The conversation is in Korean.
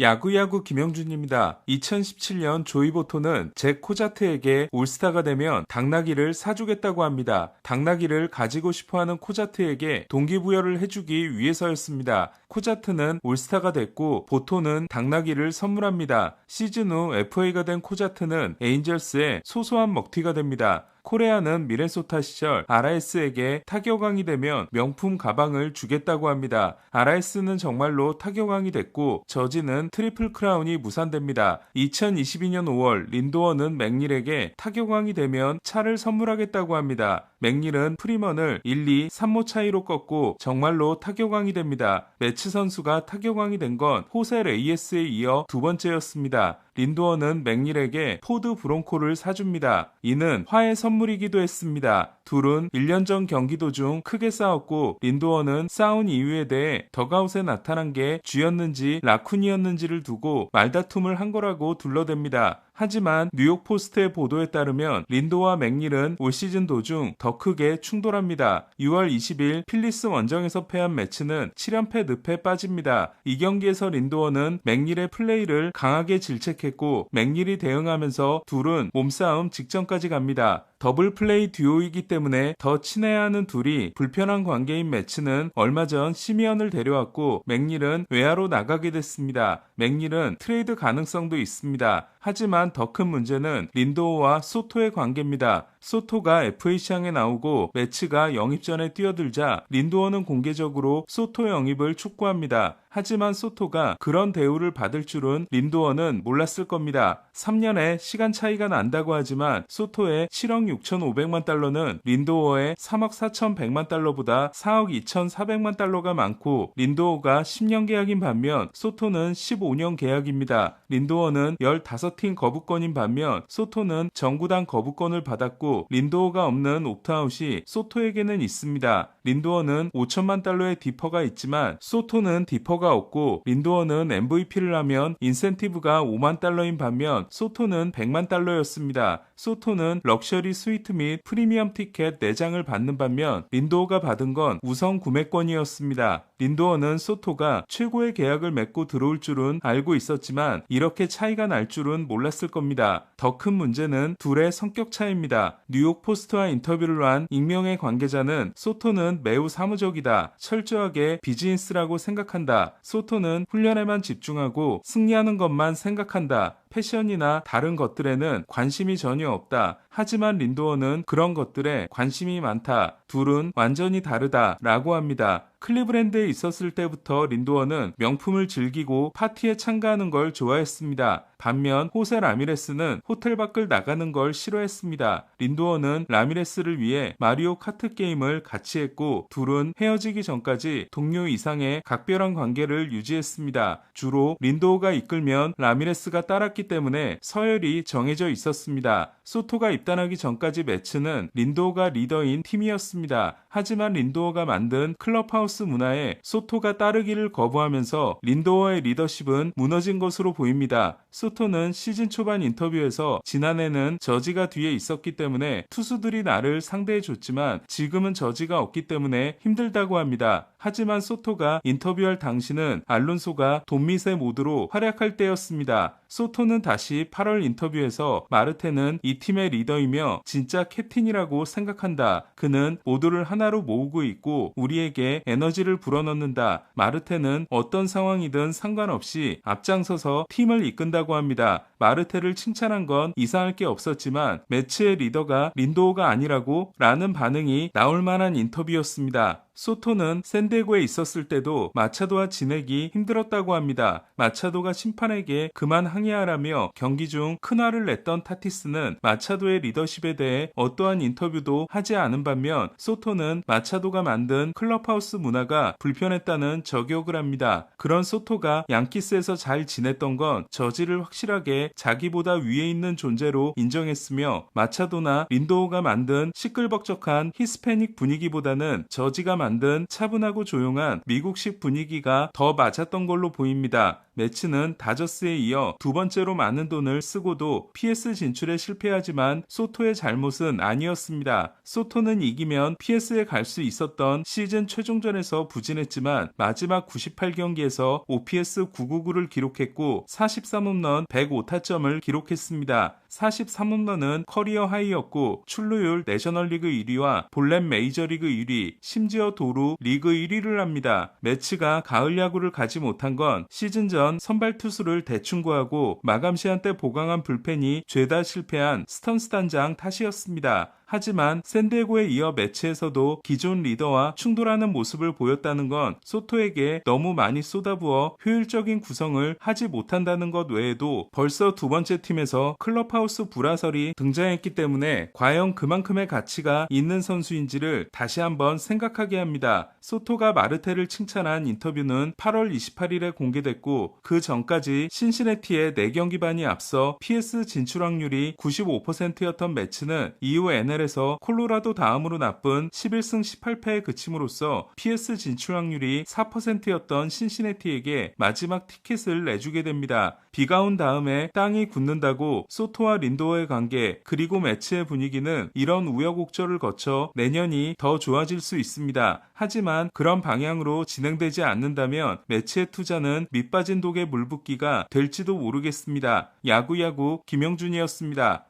야구야구 김영준입니다. 2017년 조이보토는 잭 코자트에게 올스타가 되면 당나귀를 사주겠다고 합니다. 당나귀를 가지고 싶어하는 코자트에게 동기부여를 해주기 위해서였습니다. 코자트는 올스타가 됐고 보토는 당나귀를 선물합니다. 시즌 후 FA가 된 코자트는 에인절스의 소소한 먹튀가 됩니다. 코레아는 미네소타 시절 RS에게 타격왕이 되면 명품 가방을 주겠다고 합니다. RS는 정말로 타격왕이 됐고 저지는 트리플 크라운이 무산됩니다. 2022년 5월 린도어는 맥닐에게 타격왕이 되면 차를 선물하겠다고 합니다. 맥닐은 프리먼을 1, 2, 3모 차이로 꺾고 정말로 타격왕이 됩니다. 매치 선수가 타격왕이 된 건 호세 레이에스에 이어 두 번째였습니다. 린도어는 맥닐에게 포드 브론코를 사줍니다. 이는 화해 선 물이기도 했습니다. 둘은 1년 전 경기 도 중 크게 싸웠고 린도어는 싸운 이유에 대해 더가웃에 나타난 게 쥐였는지 라쿤이었는지를 두고 말다툼을 한 거라고 둘러댑니다. 하지만 뉴욕 포스트의 보도에 따르면 린도와 맥닐은 올 시즌 도중 더 크게 충돌합니다. 6월 20일 필리스 원정에서 패한 매치는 7연패 늪에 빠집니다. 이 경기에서 린도어는 맥닐의 플레이를 강하게 질책했고 맥닐이 대응하면서 둘은 몸싸움 직전까지 갑니다. 더블 플레이 듀오이기 때문에 더 친해야 하는 둘이 불편한 관계인 매치는 얼마 전 시미언을 데려왔고 맥닐은 외야로 나가게 됐습니다. 맥닐은 트레이드 가능성도 있습니다. 하지만 더 큰 문제는 린도우와 소토의 관계입니다. 소토가 FA시장에 나오고 매치가 영입전에 뛰어들자 린도어는 공개적으로 소토 영입을 촉구합니다. 하지만 소토가 그런 대우를 받을 줄은 린도어는 몰랐을 겁니다. 3년의 시간 차이가 난다고 하지만 소토의 7억 6,500만 달러는 린도어의 3억 4,100만 달러보다 4억 2,400만 달러가 많고 린도어가 10년 계약인 반면 소토는 15년 계약입니다. 린도어는 15팀 거부권인 반면 소토는 정구당 거부권을 받았고 린도어가 없는 옵트아웃이 소토에게는 있습니다. 린도어는 5천만 달러의 디퍼가 있지만 소토는 디퍼가 없고 린도어는 MVP를 하면 인센티브가 5만 달러인 반면 소토는 100만 달러였습니다. 소토는 럭셔리 스위트 및 프리미엄 티켓 4장을 받는 반면 린도어가 받은 건 우선 구매권이었습니다. 린도어는 소토가 최고의 계약을 맺고 들어올 줄은 알고 있었지만 이렇게 차이가 날 줄은 몰랐을 겁니다. 더 큰 문제는 둘의 성격 차이입니다. 뉴욕 포스트와 인터뷰를 한 익명의 관계자는 소토는 매우 사무적이다. 철저하게 비즈니스라고 생각한다. 소토는 훈련에만 집중하고 승리하는 것만 생각한다. 패션이나 다른 것들에는 관심이 전혀 없다. 하지만 린도어는 그런 것들에 관심이 많다. 둘은 완전히 다르다. 라고 합니다. 클리브랜드에 있었을 때부터 린도어는 명품을 즐기고 파티에 참가하는 걸 좋아했습니다. 반면 호세 라미레스는 호텔 밖을 나가는 걸 싫어했습니다. 린도어는 라미레스를 위해 마리오 카트 게임을 같이 했고 둘은 헤어지기 전까지 동료 이상의 각별한 관계를 유지했습니다. 주로 린도어가 이끌면 라미레스가 따랐기 때문에 서열이 정해져 있었습니다. 소토가 입단하기 전까지 매츠는 린도어가 리더인 팀이었습니다. 하지만 린도어가 만든 클럽하우스 문화에 소토가 따르기를 거부하면서 린도어의 리더십은 무너진 것으로 보입니다. 소토는 시즌 초반 인터뷰에서 지난해는 저지가 뒤에 있었기 때문에 투수들이 나를 상대해 줬지만 지금은 저지가 없기 때문에 힘들다고 합니다. 하지만 소토가 인터뷰할 당시는 알론소가 돈미세 모드로 활약할 때였습니다. 소토는 다시 8월 인터뷰에서 마르테는 이 팀의 리더 이며 진짜 캡틴이라고 생각한다. 그는 모두를 하나로 모으고 있고 우리에게 에너지를 불어넣는다. 마르테는 어떤 상황이든 상관없이 앞장서서 팀을 이끈다고 합니다. 마르테를 칭찬한 건 이상할 게 없었지만 매치의 리더가 린도우가 아니라고 라는 반응이 나올 만한 인터뷰였습니다. 소토는 샌디에고에 있었을 때도 마차도와 지내기 힘들었다고 합니다. 마차도가 심판에게 그만 항의하라며 경기 중 큰 화를 냈던 타티스는 마차도의 리더십에 대해 어떠한 인터뷰도 하지 않은 반면 소토는 마차도가 만든 클럽하우스 문화가 불편했다는 저격을 합니다. 그런 소토가 양키스에서 잘 지냈던 건 저지를 확실하게 자기보다 위에 있는 존재로 인정했으며 마차도나 린도우가 만든 시끌벅적한 히스패닉 분위기보다는 저지가 만든 만든 차분하고 조용한 미국식 분위기가 더 맞았던 걸로 보입니다. 매치는 다저스에 이어 두 번째로 많은 돈을 쓰고도 PS 진출에 실패하지만 소토의 잘못은 아니었습니다. 소토는 이기면 PS에 갈 수 있었던 시즌 최종전에서 부진했지만 마지막 98경기에서 OPS 999를 기록했고 43홈런 105타점을 기록했습니다. 43홈런은 커리어 하이였고 출루율 내셔널리그 1위와 볼렘 메이저리그 1위, 심지어 도루 리그 1위를 합니다. 매치가 가을 야구를 가지 못한 건 시즌 전 선발 투수를 대충 구하고 마감 시한 때 보강한 불펜이 죄다 실패한 스턴스 단장 탓이었습니다. 하지만 샌디에고에 이어 매치에서도 기존 리더와 충돌하는 모습을 보였다는 건 소토에게 너무 많이 쏟아부어 효율적인 구성을 하지 못한다는 것 외에도 벌써 두 번째 팀에서 클럽하우스 불화설이 등장했기 때문에 과연 그만큼의 가치가 있는 선수인지를 다시 한번 생각하게 합니다. 소토가 마르테를 칭찬한 인터뷰는 8월 28일에 공개됐고 그 전까지 신시내티의 4경기 반이 앞서 PS 진출 확률이 95%였던 매치는 이후 NL NFL에서 콜로라도 다음으로 나쁜 11승 18패에 그침으로써 PS 진출 확률이 4%였던 신시내티에게 마지막 티켓을 내주게 됩니다. 비가 온 다음에 땅이 굳는다고 소토와 린도어의 관계 그리고 매치의 분위기는 이런 우여곡절을 거쳐 내년이 더 좋아질 수 있습니다. 하지만 그런 방향으로 진행되지 않는다면 매치의 투자는 밑빠진 독에 물붓기가 될지도 모르겠습니다. 야구야구 김영준이었습니다.